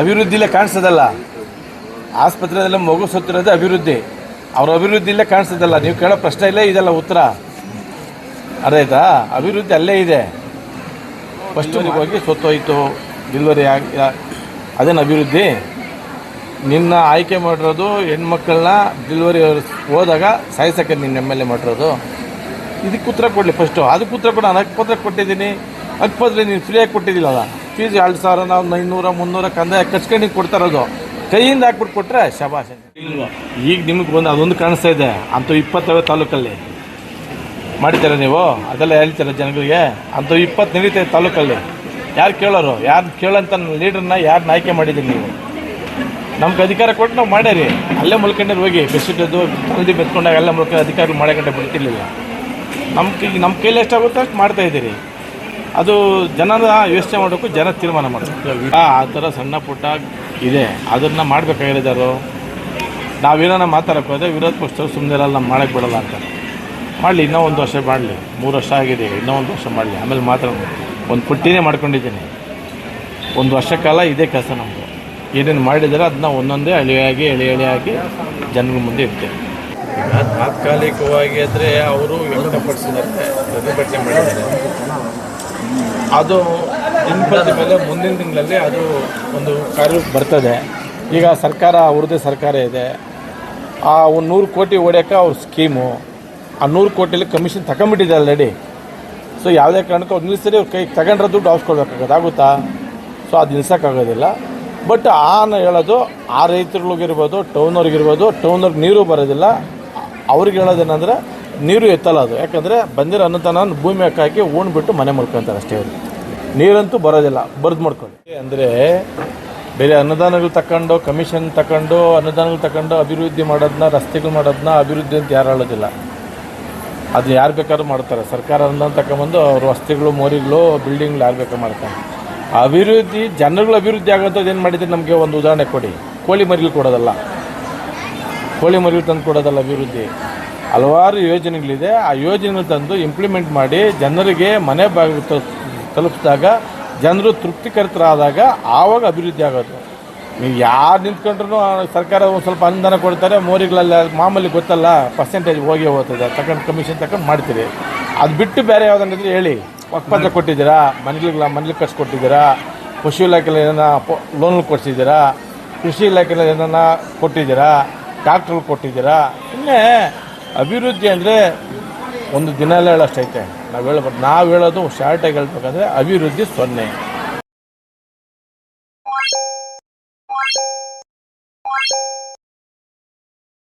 ಅಭಿವೃದ್ಧಿಲೇ ಕಾಣಿಸ್ತದಲ್ಲ? ಆಸ್ಪತ್ರೆಯಲ್ಲ ಮಗು ಸುತ್ತಿರೋದು ಅಭಿವೃದ್ಧಿ. ಅವ್ರ ಅಭಿವೃದ್ಧಿಲೇ ಕಾಣಿಸ್ತದಲ್ಲ? ನೀವು ಕೇಳೋ ಪ್ರಶ್ನೆ ಇಲ್ಲೇ ಇದೆಲ್ಲ ಉತ್ತರ? ಅದಾಯ್ತಾ ಅಭಿವೃದ್ಧಿ ಅಲ್ಲೇ ಇದೆ. ಫಸ್ಟ್ ಹೋಗಿ ಸತ್ತೋಯ್ತು ಡಿಲ್ವರಿ ಆಗಿ ಅದೇನು ಅಭಿವೃದ್ಧಿ? ನಿನ್ನ ಆಯ್ಕೆ ಮಾಡಿರೋದು ಹೆಣ್ಮಕ್ಳನ್ನ ಡಿಲ್ವರಿ ಹೋದಾಗ ಸಾಯಿಸಕ್ಕೆ ನಿನ್ನ ಎಂ ಎಲ್ ಎ ಮಾಡಿರೋದು. ಇದಕ್ಕೆ ಉತ್ತರ ಕೊಡಲಿ ಫಸ್ಟು ಅದಕ್ಕೆ ಉತ್ತರ ಕೊಡ, ನಾನು ಹಕ್ಕುಪತ್ರ ಕೊಟ್ಟಿದ್ದೀನಿ. ಹಕ್ಕುಪತ್ರ ನೀನು ಫ್ರೀಯಾಗಿ ಕೊಟ್ಟಿದ್ದಿಲ್ಲಲ್ಲ ಫೀಸ್ ಎರಡು ಸಾವಿರ ನಾವು ಐನೂರ ಮುನ್ನೂರ ಕಂದಾಯ ಕಚ್ಕೊಂಡು ಕೊಡ್ತಾರದು ಕೊಡ್ತಾ ಕೈಯಿಂದ ಹಾಕ್ಬಿಟ್ಟು ಕೊಟ್ಟರೆ ಶಬಾಷ್. ಈಗ ನಿಮಗೆ ಬಂದು ಅದೊಂದು ಕಾಣಿಸ್ತಾ ಇದೆ. ಅಂಥವು ಇಪ್ಪತ್ತವೆ ತಾಲೂಕಲ್ಲಿ. ಮಾಡಿದ್ದೀರ ನೀವು? ಅದೆಲ್ಲ ಹೇಳ್ತೀರ ಜನಗಳಿಗೆ? ಅಂಥವು ಇಪ್ಪತ್ತು ನಡೀತೈತೆ ತಾಲೂಕಲ್ಲಿ. ಯಾರು ಕೇಳೋರು? ಯಾರು ಕೇಳೋಂಥ ಲೀಡ್ರನ್ನ ಯಾರನ್ನ ಆಯ್ಕೆ ಮಾಡಿದ್ದೀರಿ ನೀವು? ನಮ್ಗೆ ಅಧಿಕಾರ ಕೊಟ್ಟು ನಾವು ಮಾಡ್ಯಾರಿ. ಅಲ್ಲೇ ಮಲ್ಕೊಂಡ್ರೆ ಹೋಗಿ ಬೆಸ್ಟಿದ್ದು ಹಳದಿ ಬೆತ್ಕೊಂಡಾಗ ಎಲ್ಲ ಮಲ್ಕೊಂಡು ಅಧಿಕಾರಿಗಳು ಮಾಡಕೊಂಡೆ ಬಿಡ್ತಿರ್ಲಿಲ್ಲ. ನಮ್ಮ ಕೈ ನಮ್ಮ ಕೈಲಿ ಎಷ್ಟಾಗುತ್ತೋ ಅಷ್ಟು ಮಾಡ್ತಾ ಇದ್ದೀರಿ. ಅದು ಜನರ ಯೋಚನೆ ಮಾಡೋಕ್ಕೂ ಜನ ತೀರ್ಮಾನ ಮಾಡಬೇಕು. ಆ ಥರ ಸಣ್ಣ ಪುಟ್ಟ ಇದೆ. ಅದನ್ನು ಮಾಡಬೇಕಾಗಿರೋದಾರು ನಾವೇನೋ ಮಾತಾಡಕ್ಕೆ ಹೋದರೆ ವಿರೋಧ ಪಕ್ಷದವ್ರು ಸುಮ್ಮನೆ ಇರಲ್ಲ, ನಮ್ಮ ಮಾಡಕ್ಕೆ ಬಿಡಲ್ಲ ಅಂತ. ಮಾಡಲಿ, ಇನ್ನೂ ಒಂದು ವರ್ಷ ಮಾಡಲಿ. ಮೂರು ವರ್ಷ ಆಗಿದೆ, ಇನ್ನೂ ಒಂದು ವರ್ಷ ಮಾಡಲಿ. ಆಮೇಲೆ ಮಾತ್ರ ಒಂದು ಪುಟ್ಟಿನೇ ಮಾಡ್ಕೊಂಡಿದ್ದೀನಿ. ಒಂದು ವರ್ಷ ಕಾಲ ಇದೇ ಕೆಲಸ ನಮ್ಮದು ಏನೇನು ಮಾಡಿದರೆ ಅದನ್ನ ಒಂದೊಂದೇ ಎಳೆಯಾಗಿ ಎಳೆ ಎಳೆಯಾಗಿ ಜನರ ಮುಂದೆ ಇರ್ತೇವೆ ತಾತ್ಕಾಲಿಕವಾಗಿ ಆದರೆ ಅವರು ವ್ಯಕ್ತಪಡಿಸಿದ್ದಾರೆ ಪ್ರತಿಭಟನೆ ಮಾಡಿದ್ದಾರೆ. ಅದು ದಿನಪದ ಮೇಲೆ ಮುಂದಿನ ತಿಂಗಳಲ್ಲಿ ಅದು ಒಂದು ಕಾರ್ಯ ಬರ್ತದೆ. ಈಗ ಸರ್ಕಾರ, ಅವ್ರದ್ದೇ ಸರ್ಕಾರ ಇದೆ. ಆ ಒಂದು ನೂರು ಕೋಟಿ ಹೊಡ್ಯೋಕೆ ಅವ್ರ ಸ್ಕೀಮು. ಆ ನೂರು ಕೋಟಿಲಿ ಕಮಿಷನ್ ತಗೊಂಬಿಟ್ಟಿದೆ ಆಲ್ರೆಡಿ ಸೊ ಯಾವುದೇ ಕಾರಣಕ್ಕೂ ಅವ್ರು ನಿಲ್ಲಿಸಿದ್ರೆ ಅವ್ರ ಕೈ ತಗೊಂಡ್ರೆ ದುಡ್ಡು ಆಗೋದು ಆಗುತ್ತಾ? ಸೊ ಅದು ನಿಲ್ಸೋಕ್ಕಾಗೋದಿಲ್ಲ. ಬಟ್ ಆನ ಹೇಳೋದು, ಆ ರೈತರುಗಳಿಗಿರ್ಬೋದು ಟೌನವ್ರಿಗಿರ್ಬೋದು ಟೌನವ್ರಿಗೆ ನೀರು ಬರೋದಿಲ್ಲ. ಅವ್ರಿಗೆ ಹೇಳೋದೇನೆಂದ್ರೆ ನೀರು ಎತ್ತಲ್ಲ ಅದು. ಯಾಕಂದರೆ ಬಂದಿರೋ ಅನ್ನತನ ಭೂಮಿ ಹಾಕಿ ಉಣ್ಬಿಟ್ಟು ಮನೆ ಮಾಡ್ಕೊತಾರೆ ಅಷ್ಟೇ ಅವರು. ನೀರಂತೂ ಬರೋದಿಲ್ಲ ಬರ್ದು ಮಾಡ್ಕೊಳ್ಳಿ. ಅಂದರೆ ಬೇರೆ ಅನುದಾನಗಳು ತಗೊಂಡು ಕಮಿಷನ್ ತಗೊಂಡು ಅನುದಾನಗಳು ತಗೊಂಡು ಅಭಿವೃದ್ಧಿ ಮಾಡೋದನ್ನ ರಸ್ತೆಗಳು ಮಾಡೋದನ್ನ ಅಭಿವೃದ್ಧಿ ಅಂತ ಯಾರು ಹೇಳೋದಿಲ್ಲ. ಅದು ಯಾರು ಬೇಕಾದ್ರೂ ಮಾಡ್ತಾರೆ. ಸರ್ಕಾರ ಅನುದಾನ ತಗೊಂಬಂದು ಅವರು ರಸ್ತೆಗಳು, ಮೋರಿಗಳು ಬಿಲ್ಡಿಂಗ್ಗಳು ಯಾರು ಬೇಕಾದ್ರೂ ಮಾಡ್ತಾರೆ. ಅಭಿವೃದ್ಧಿ ಜನಗಳು ಅಭಿವೃದ್ಧಿ ಆಗೋಂಥದ್ದು ಏನು ಮಾಡಿದ್ರೆ ನಮಗೆ ಒಂದು ಉದಾಹರಣೆ ಕೊಡಿ. ಕೋಳಿ ಮರಿಗಳು ಕೊಡೋದಲ್ಲ. ಕೋಳಿ ಮರಿಗಳು ತಂದು ಕೊಡೋದಲ್ಲ ಅಭಿವೃದ್ಧಿ. ಹಲವಾರು ಯೋಜನೆಗಳಿದೆ. ಆ ಯೋಜನೆಗಳು ತಂದು ಇಂಪ್ಲಿಮೆಂಟ್ ಮಾಡಿ ಜನರಿಗೆ ಮನೆ ಬಾಗಿಲು ತಲುಪ್- ತಲುಪಿಸಿದಾಗ ಜನರು ತೃಪ್ತಿಕರಿತರಾದಾಗ ಆವಾಗ ಅಭಿವೃದ್ಧಿ ಆಗೋದು. ನೀವು ಯಾರು ನಿಂತ್ಕೊಂಡ್ರು ಸರ್ಕಾರ ಒಂದು ಸ್ವಲ್ಪ ಅನುದಾನ ಕೊಡ್ತಾರೆ, ಮೋರಿಗಳೆಲ್ಲ ಮಾಮೂಲಿ ಗೊತ್ತಲ್ಲ ಪರ್ಸೆಂಟೇಜ್ ಹೋಗಿ ಹೋಗ್ತದೆ ತಗೊಂಡು ಕಮಿಷನ್ ತಗೊಂಡು ಮಾಡ್ತೀರಿ. ಅದು ಬಿಟ್ಟು ಬೇರೆ ಯಾವುದನ್ನಿದ್ರೆ ಹೇಳಿ, ಒಪ್ಪಂದ ಕೊಟ್ಟಿದ್ದೀರಾ ಮನೆಗಳ ಮನೇಲಿ ಖರ್ಚು ಕೊಟ್ಟಿದ್ದೀರಾ, ಕೃಷಿ ಇಲಾಖೆಯಲ್ಲಿ ಏನನ್ನ ಲೋನ್ ಕೊಡಿಸಿದ್ದೀರಾ, ಕೃಷಿ ಇಲಾಖೆಯಲ್ಲಿ ಏನನ್ನ ಕೊಟ್ಟಿದ್ದೀರಾ ಟ್ರಾಕ್ಟರ್ ಕೊಟ್ಟಿದ್ದೀರಾ ಸುಮ್ಮನೆ ಅಭಿವೃದ್ಧಿ ಅಂದರೆ ಒಂದು ದಿನ ಹೇಳೋಷ್ಟೈತೆ ನಾವು ಹೇಳ್ಬೋದು ನಾವು ಹೇಳೋದು ಶಾರ್ಟಾಗಿ ಹೇಳ್ಬೇಕಂದ್ರೆ ಅಭಿವೃದ್ಧಿ ಸೊನ್ನೆ.